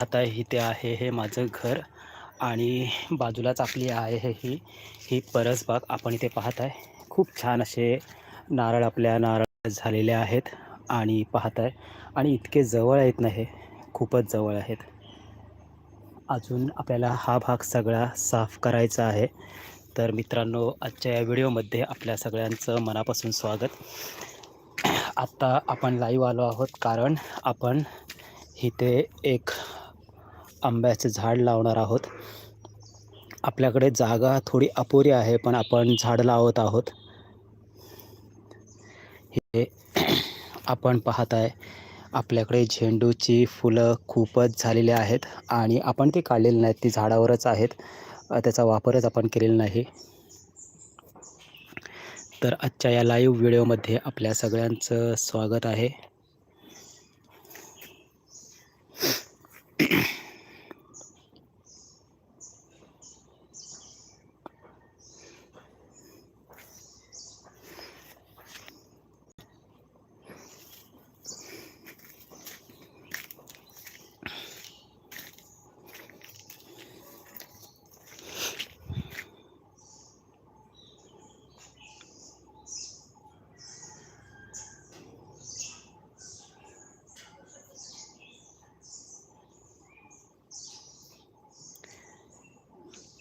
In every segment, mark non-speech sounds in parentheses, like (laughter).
आता इथे आहे हे माझं घर आणि बाजूलाच आपली आहे ही ही परसबाग आपण इथे पाहत आहे खूप छान असे नारळ आपल्या नारळ झालेले आहेत आणि पाहत आहे आणि इतके जवळ आहेत ना हे खूपच जवळ आहेत. अजून आपल्याला हा भाग सगळा साफ करायचा आहे. तर मित्रांनो आजच्या या व्हिडिओमध्ये आपल्या सगळ्यांचं मनापासून स्वागत. आत्ता आपण लाईव्ह आलो आहोत कारण आपण इथे एक आंब्याचं झाड लावणार आहोत. आपल्याकडे जागा थोडी अपुरी आहे पण आपण झाड लावत आहोत. हे आपण पाहत आहे आपल्याकडे झेंडूची फुलं खूपच झालेली आहेत आणि आपण ती काढलेली नाहीत ती झाडावरच आहेत. त्याचा वापरच आपण केलेला नाही. तर आजच्या या लाईव्ह व्हिडिओमध्ये आपल्या सगळ्यांचं स्वागत आहे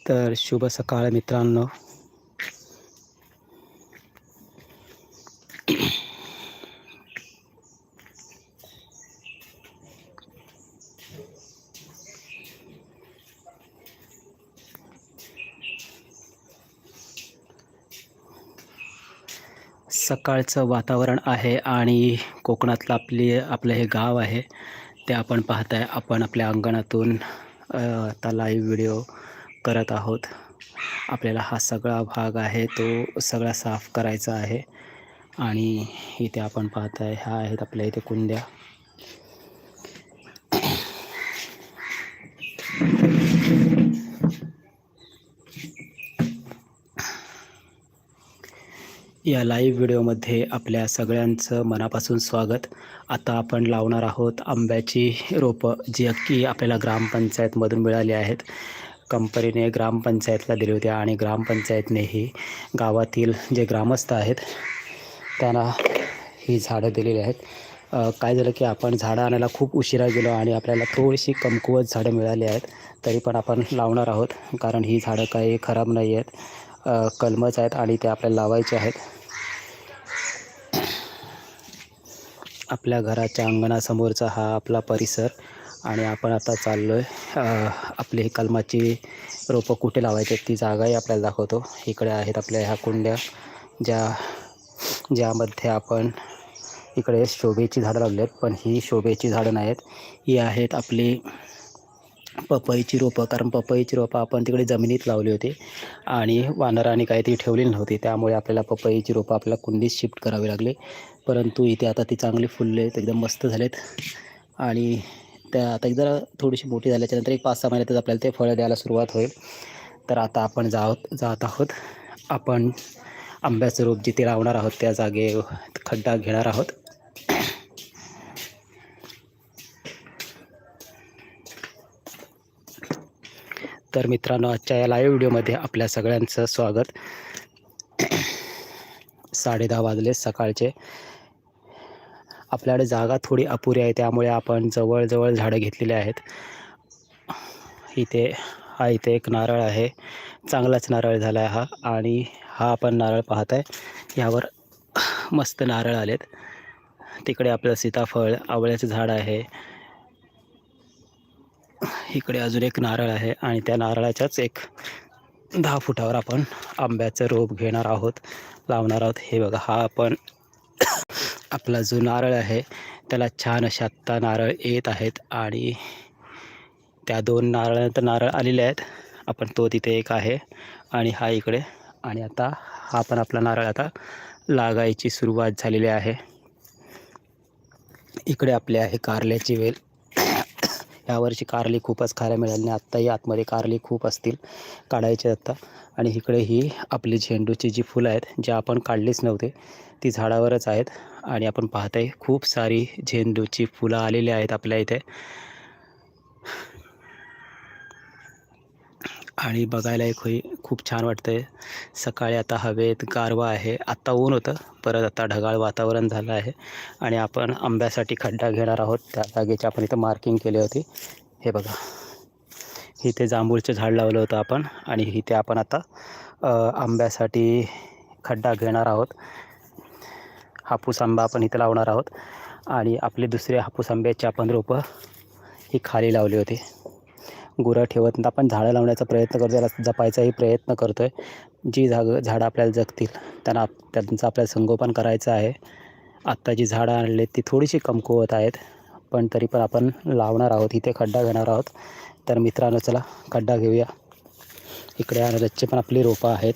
तर शुभ सकाळ मित्रांनो. सकाळचं वातावरण आहे आणि कोकणातलं आपली आपलं हे गाव आहे. ते आपण पाहताय. आपण आपल्या अंगणातून आता लाईव्ह व्हिडिओ करत आहोत. आपल्याला हा सगळा भाग आहे तो सगळा साफ करायचा आहे. आणि इथे आपण पाहत आहे ह्या आहेत आपल्या इथे कुंड्या. या लाईव्ह व्हिडिओमध्ये आपल्या सगळ्यांचं मनापासून स्वागत. आता आपण लावणार आहोत आंब्याची रोपं जी की आपल्याला ग्रामपंचायतमधून मिळाली आहेत. कंपनीने ग्रामपंचायतला दिली होती आणि ग्रामपंचायतनेही गावातील जे ग्रामस्थ आहेत त्यांना ही झाडं दिलेली आहेत. काय झालं की आपण झाडं आणायला खूप उशिरा गेलो आणि आपल्याला थोडीशी कमकुवत झाडं मिळाली आहेत तरी पण आपण लावणार आहोत कारण ही झाडं काही खराब नाही आहेत. कलमच आहेत आणि ते आपल्याला लावायचे आहेत. आपल्या घराच्या अंगणासमोरचा हा आपला परिसर आणि आपण आता चाललो आहे आपली ही कलमाची रोपं कुठे लावायची ती जागाही आपल्याला दाखवतो. इकडे आहेत आपल्या ह्या कुंड्या ज्या ज्यामध्ये आपण इकडे शोभेची झाडं लावली आहेत. पण ही शोभेची झाडं नाही आहेत ही आहेत आपली पपईची रोपं. कारण पपईची रोपं आपण तिकडे जमिनीत लावली होती आणि वानराने काही ती ठेवली नव्हती. त्यामुळे आपल्याला पपईची रोपं आपल्याला कुंडीत शिफ्ट करावी लागली. परंतु इथे आता ती चांगली फुलले आहेत एकदम मस्त झालेत. आणि त्या आता एकदा थोडीशी मोठी झाल्याच्यानंतर एक पाच सहा महिन्यातच आपल्याला ते फळं द्यायला सुरुवात होईल. तर आता आपण जात जात आहोत. आपण आंब्याचं रोप जिथे लावणार आहोत त्या जागे खड्डा घेणार आहोत. तर मित्रांनो आजच्या या लाईव्ह व्हिडिओमध्ये आपल्या सगळ्यांचं स्वागत. साडे दहा वाजले सकाळचे. आपल्याकडे जागा थोडी अपुरी आहे त्यामुळे आपण जवळजवळ झाडं घेतलेली आहेत. इथे हा इथे एक नारळ आहे. चांगलाच नारळ झाला आहे हा आणि हा आपण नारळ पाहत आहे यावर मस्त नारळ आलेत. तिकडे आपलं सीताफळ आवळ्याचं झाड आहे. इकडे अजून एक नारळ आहे आणि त्या नारळाच्याच एक दहा फुटावर आपण आंब्याचं रोप घेणार आहोत लावणार आहोत. हे बघा हा आपण आपला जो नारळ आहे त्याला छान अशा आत्ता नारळ येत आहेत आणि त्या दोन नारळानंतर नारळ आलेले आहेत. आपण तो तिथे एक आहे आणि हा इकडे. आणि आता हा पण आपला नारळ आता लागायची सुरुवात झालेली आहे. इकडे आपले आहे कारल्याची वेल. यावर्षी कारली खूपच खायला मिळाली आणि आत्ताही आतमध्ये कारली खूप असतील काढायचे आत्ता आणि इकडे ही आपली झेंडूची जी फुलं आहेत जे आपण काढलीच नव्हते ती झाडावरच आहेत. आणि आपण पाहत आहे खूप सारी झेंडूची फुलं आलेली आहेत आपल्या इथे. आणि बघायला एक होई खूप छान वाटतं आहे सकाळी आता हवेत गारवा आहे. आत्ता ऊन होतं. परत आता ढगाळ वातावरण झालं आहे. आणि आपण आंब्यासाठी खड्डा घेणार आहोत. त्या जागेची आपण इथं मार्किंग केली होती. हे बघा. इथे जांभूळचं झाड लावलं होतं आपण. आणि इथे आपण आता आंब्यासाठी खड्डा घेणार आहोत. हापूस आंबा आपण इथे लावणार आहोत. आणि आपले दुसरे हापूस आंब्याची आपण रोपं ही खाली लावली होती. गुरं ठेवत नाही आपण झाडं लावण्याचा प्रयत्न करतो त्याला जपायचाही प्रयत्न करतो आहे जी झाग झाडं आपल्याला जगतील त्यांना आप- त्यांचं आपल्याला संगोपन करायचं आहे. आत्ता जी झाडं आणली ती थोडीशी कमकुवत आहेत पण तरी पण आपण लावणार आहोत इथे खड्डा घेणार आहोत. तर मित्रांनो चला खड्डा घेऊया. इकडे अनरसचे पण आपली रोपं आहेत.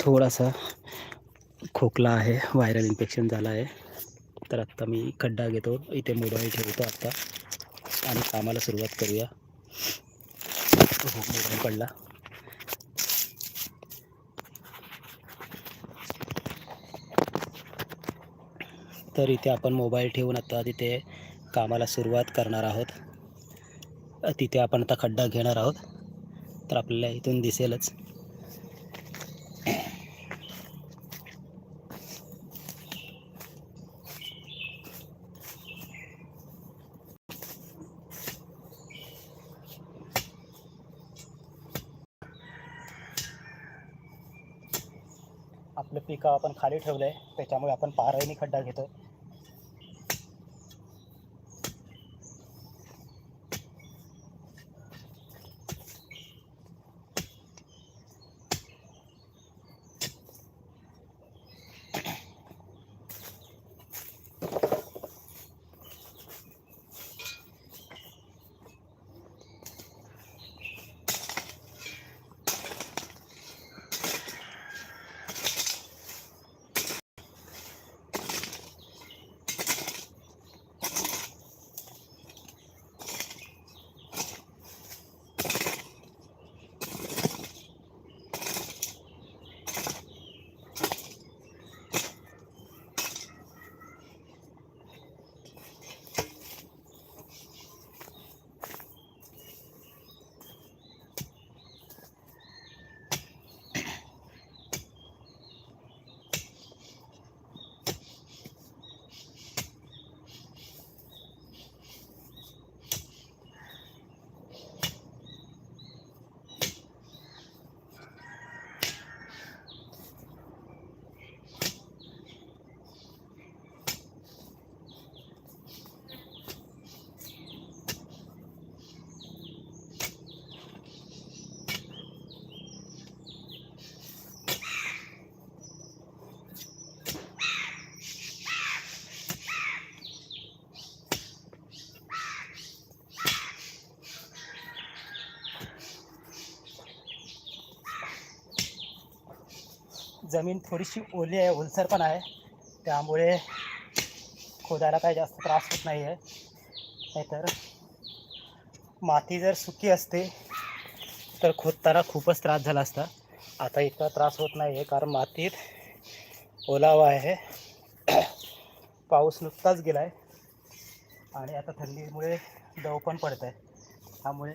थोडासा खोकला आहे व्हायरल इन्फेक्शन झालं आहे. तर आत्ता मी खड्डा घेतो इथे मोबाईल ठेवतो आत्ता. आणि कामाला सुरुवात करूया. हो पडला. तर इथे आपण मोबाईल ठेवून आता तिथे कामाला सुरुवात करणार आहोत. तिथे आपण आता खड्डा घेणार आहोत. तर आपल्याला इथून दिसेलच. आपलं पिकं आपण खाली ठेवलं आहे त्याच्यामुळे आपण पारायणी खड्डा घेतो जमीन थोडीशी ओली आहे ओलसर पण आहे. त्यामुळे खोदायला काही जास्त त्रास होत नाही आहे नाहीतर माती जर सुकी असते तर खोदताना खूपच त्रास झाला असता. आता इतका त्रास होत नाही आहे कारण मातीत ओलावा आहे. (clears throat) पाऊस नुकताच गेला आहे आणि आता थंडीमुळे दव पण पडत आहे त्यामुळे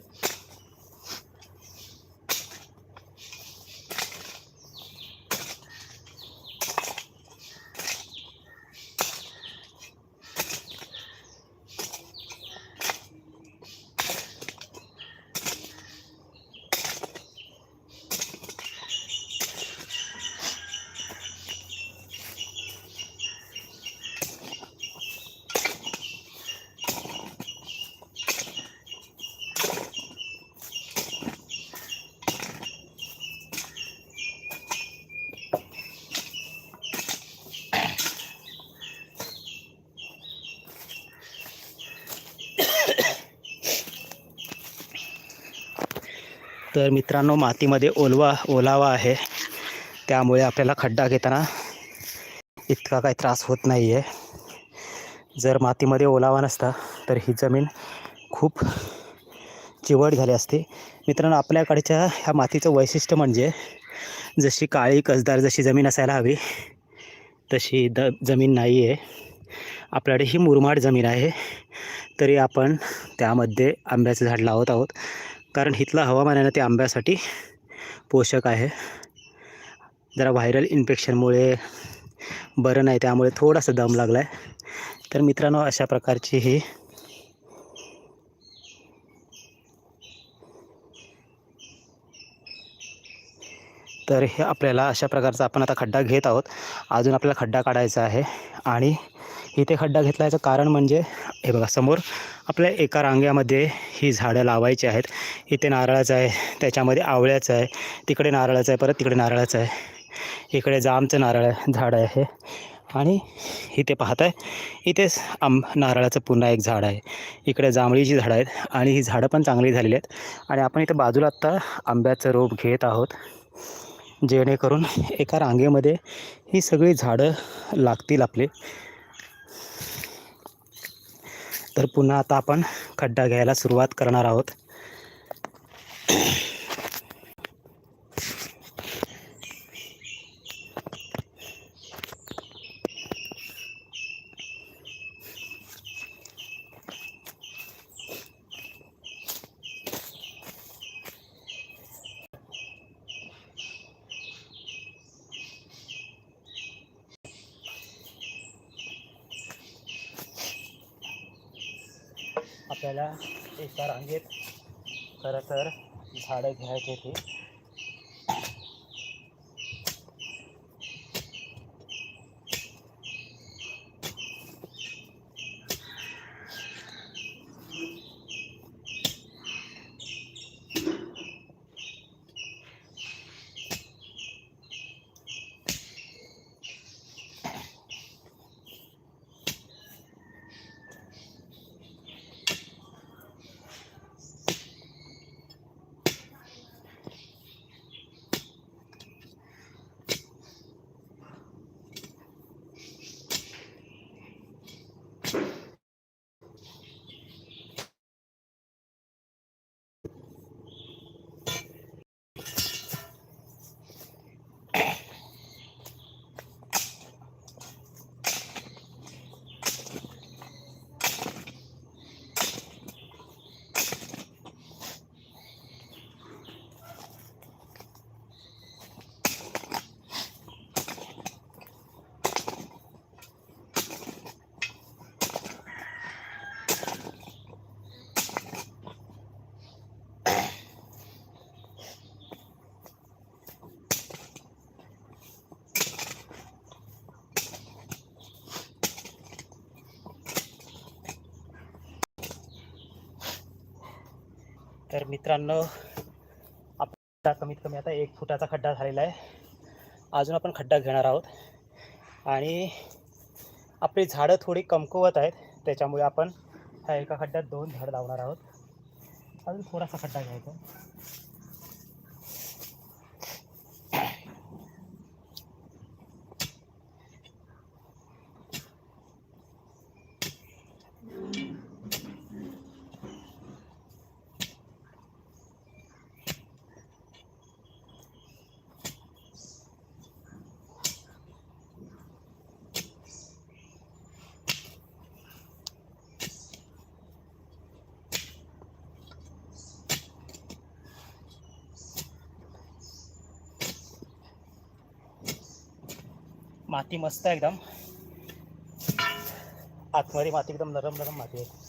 तर मित्रांनो मातीमध्ये ओलवा ओलावा आहे. त्यामुळे आपल्याला खड्डा घेताना इतका काही त्रास होत नाही आहे जर मातीमध्ये ओलावा नसता तर ही जमीन खूप चिवट झाली असते. मित्रांनो आपल्याकडच्या ह्या मातीचं वैशिष्ट्य म्हणजे जशी काळी कसदार जशी जमीन असायला हवी तशी द जमीन नाही आहे आपल्याकडे ही मुरमाड जमीन आहे. तरी आपण त्यामध्ये आंब्याचं झाड लावत आहोत. कारण इथलं हवामान आहे ना ते आंब्यासाठी पोषक आहे. जरा व्हायरल इन्फेक्शनमुळे बरं नाही त्यामुळे थोडासा दम लागला आहे तर मित्रांनो अशा प्रकारची ही तर हे आपल्याला अशा प्रकारचा आपण आता खड्डा घेत आहोत. अजून आपल्याला खड्डा काढायचा आहे आणि इथे खड्डा घेतल्याचं कारण म्हणजे हे बघा समोर आपल्या एका रांग्यामध्ये ही झाडं लावायची आहेत. इथे नारळाचं आहे त्याच्यामध्ये आवळ्याचं आहे तिकडे नारळाचं आहे परत तिकडे नारळाचं आहे. इकडे जामचं नारळ झाड आहे आणि इथे पाहताय इथेच आंब नारळाचं पुन्हा एक झाड आहे. इकडे जांभळीची झाडं आहेत आणि ही झाडं पण चांगली झालेली आहेत. आणि आपण इथे बाजूला आत्ता आंब्याचं रोप घेत आहोत. जेणेकरून एका रांगेमध्ये ही सगळी झाडं लागतील आपले. तर पुन्हा आता आपण खड्डा घ्यायला सुरुवात करणार आहोत. आपल्याला एका रांगेत खरं तर झाडं घ्यायचे ते. तर मित्रांनो आपला कमीत कमी आता एक फुटाचा खड्डा झालेला आहे. अजून आपण खड्डा घेणार आहोत. आणि आपली झाडं थोडी कमकुवत आहेत त्याच्यामुळे आपण ह्या एका खड्ड्यात दोन झाडं लावणार आहोत. अजून थोडासा खड्डा घ्यायचा माती मस्त आहे एकदम. आतमध्ये माती एकदम नरम नरम माती आहे.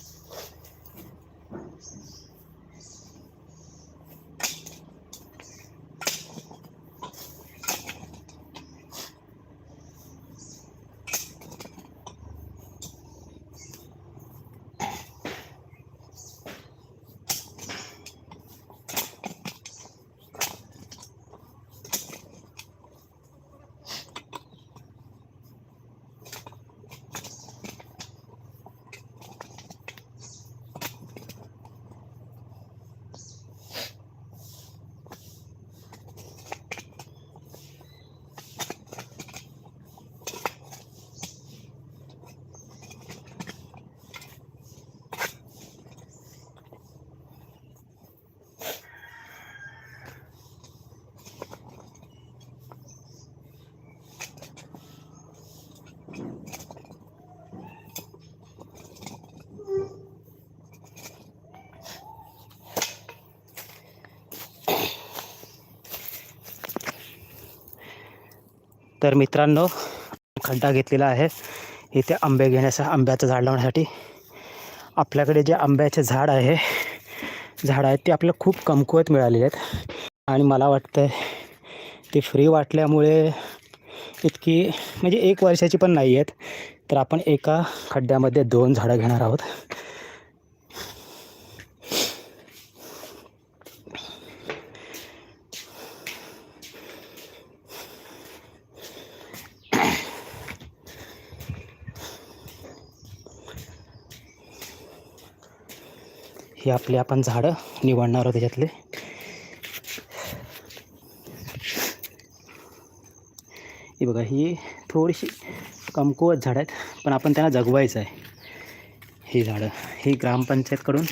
तर मित्रांनो खड्डा घेतलेला आहे. इथे आंबे घेण्याचा आंब्याचं झाड लावण्यासाठी. आपल्याकडे जे आंब्याचे झाड आहे झाड आहेत ते आपल्याला खूप कमकुवत मिळालेले आहेत. आणि मला वाटतं ते फ्री वाटल्यामुळे इतकी म्हणजे एक वर्षाची पण नाही आहेत तर आपण एका खड्ड्यामध्ये दोन झाडं घेणार आहोत. ही आपली आपण झाडं निवडणार आहोत त्याच्यातले हे बघा ही थोडीशी कमकुवत झाडं आहेत पण आपण त्यांना जगवायचं आहे. ही झाडं ही ग्रामपंचायतकडून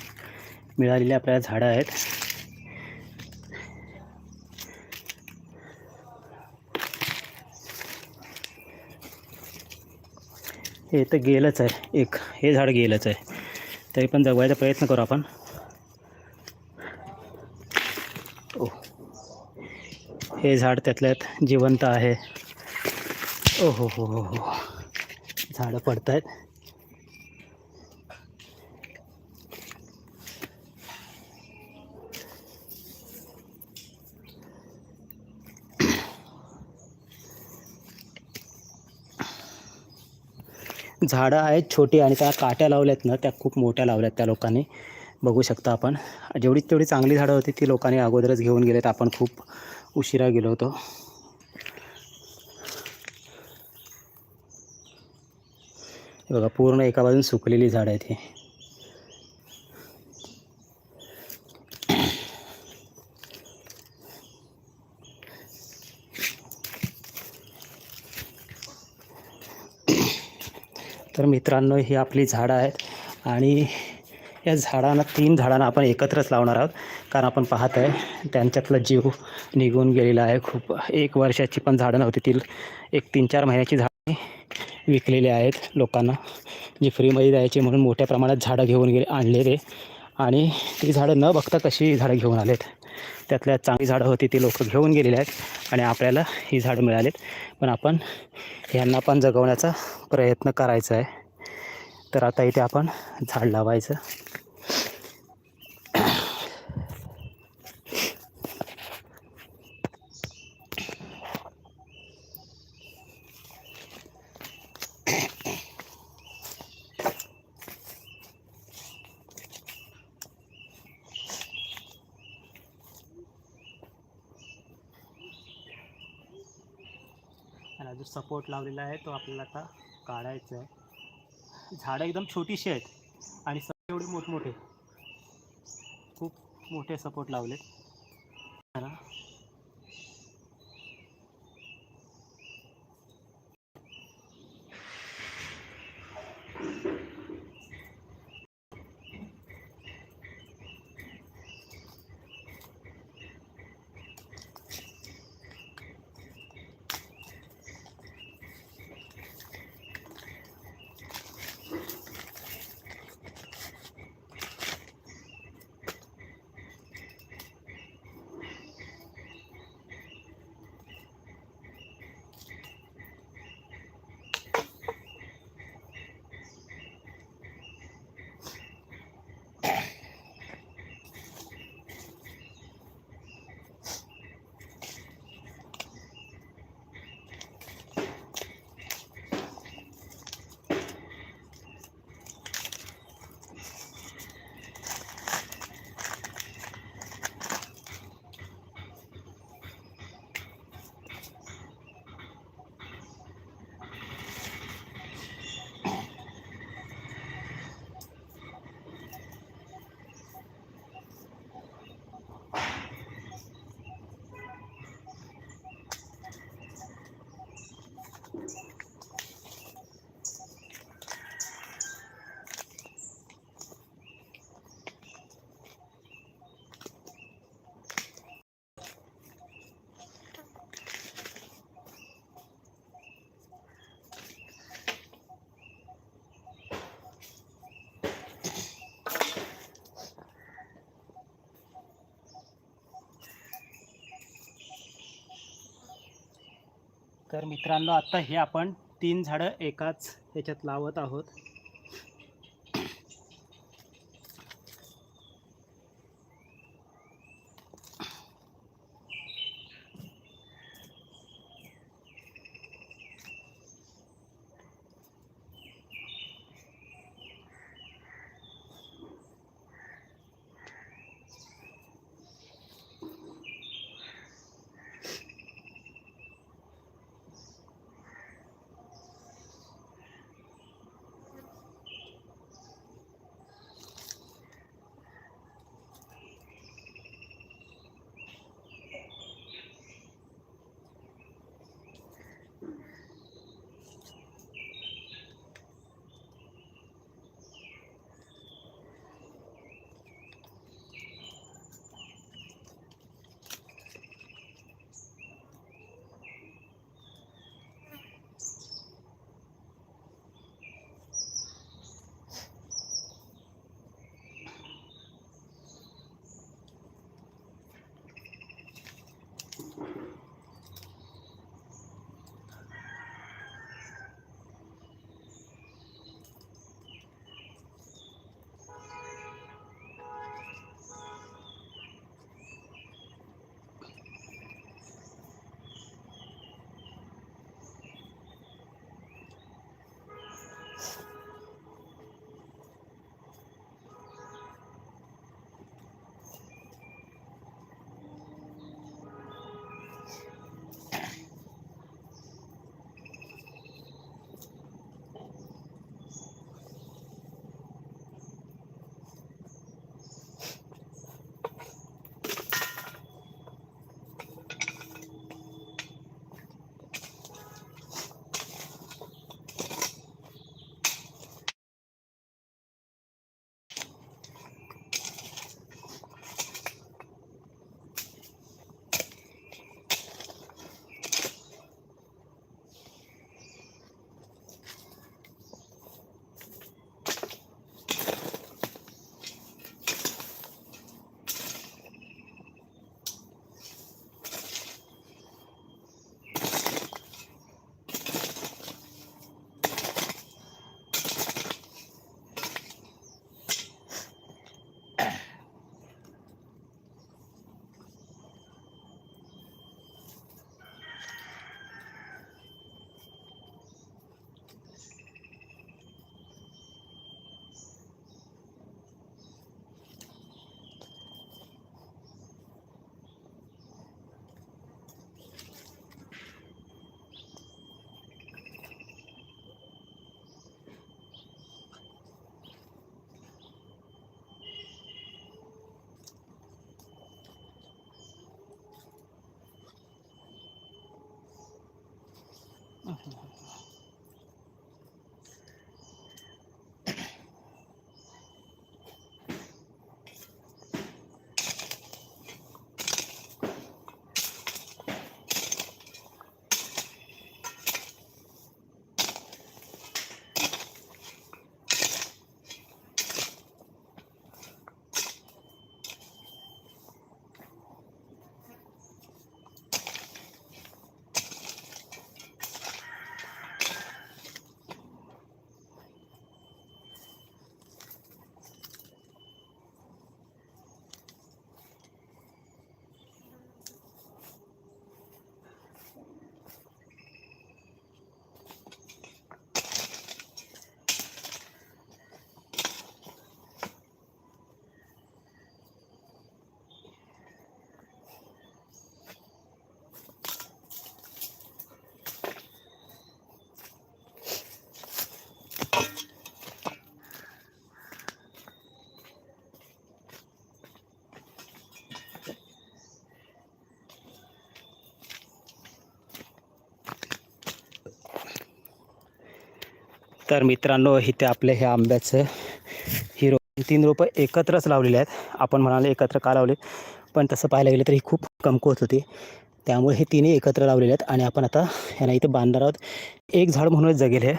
मिळालेली आपल्याला झाडं आहेत. हे तर गेलंच आहे एक हे झाड गेलंच आहे. तरी पण जगवायचा प्रयत्न करू आपण. हे झाड त्यातल्यात जिवंत आहे. ओ हो हो हो हो. झाडं पडत आहेत झाडं आहेत छोटी आणि त्या काट्या लावल्यात ना त्या खूप मोठ्या लावल्यात त्या लोकांनी. बघू शकता आपण. जेवढी तेवढी चांगली झाडं होती ती लोकांनी अगोदरच घेऊन गेलेत. आपण खूप उशिरा गेलो होतो. बघा पूर्ण एका बाजून सुकलेली झाडं आहेत हे. तर मित्रांनो ही आपली झाडं आहेत आणि या झाडांना तीन झाडांना आपण एकत्रच लावणार आहोत. कारण आपण पाहत आहे त्यांच्यातला जीव निघून गेलेला आहे. खूप एक वर्षाची पण झाडं नव्हती. ती एक तीन चार महिन्याची झाडे विकलेली आहेत लोकांना. जी फ्रीमध्ये द्यायची म्हणून मोठ्या प्रमाणात झाडं घेऊन गेले आणलेले आणि ती झाडं न बघता कशी झाडं घेऊन आलेत. त्यातल्या चांगली झाडं होती ती लोक घेऊन गेलेली आहेत आणि आपल्याला ही झाडं मिळालीत. पण आपण ह्यांना पण जगवण्याचा प्रयत्न करायचा आहे. तर आता इथे आपण झाड लावायचं आणि पोट लावलेला आहे तो आपल्याला आता काढायचा आहे. झाडं एकदम छोटीशी आहेत आणि सगळे एवढे मोठमोठे. खूप मोठे सपोर्ट लावलेत. तर मित्रांनो आत्ता हे आपण तीन झाडं एकाच ह्याच्यात लावत आहोत. ハハハハ! तर मित्रांनो इथे आपले हे आंब्याचं ही रो तीन रोपं एकत्रच लावलेले आहेत. आपण म्हणाले एकत्र का लावले पण तसं पाहायला गेलं तर ही खूप कमकुवत होती. त्यामुळे हे तिन्ही एकत्र लावलेले आहेत आणि आपण आता यांना इथे बांधणार आहोत. एक झाड म्हणूनच जगेल हे.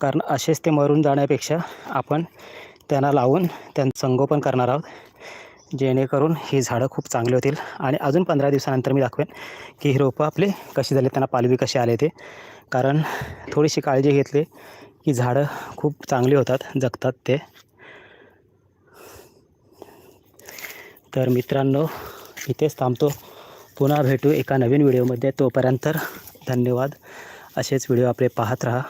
कारण असेच ते मरून जाण्यापेक्षा आपण त्यांना लावून त्यांचं संगोपन करणार आहोत. जेणेकरून ही झाडं खूप चांगली होतील. आणि अजून पंधरा दिवसानंतर मी दाखवेन की ही रोपं आपली कशी झाले त्यांना पालवी कशी आले ते. कारण थोडीशी काळजी घेतली की झाडं खूप चांगली होतात जगतात ते. तर मित्रांनो इथेच थांबतो. पुन्हा भेटू एका नवीन व्हिडिओमध्ये. तोपर्यंत धन्यवाद. असेच व्हिडिओ आपले पाहत राहा.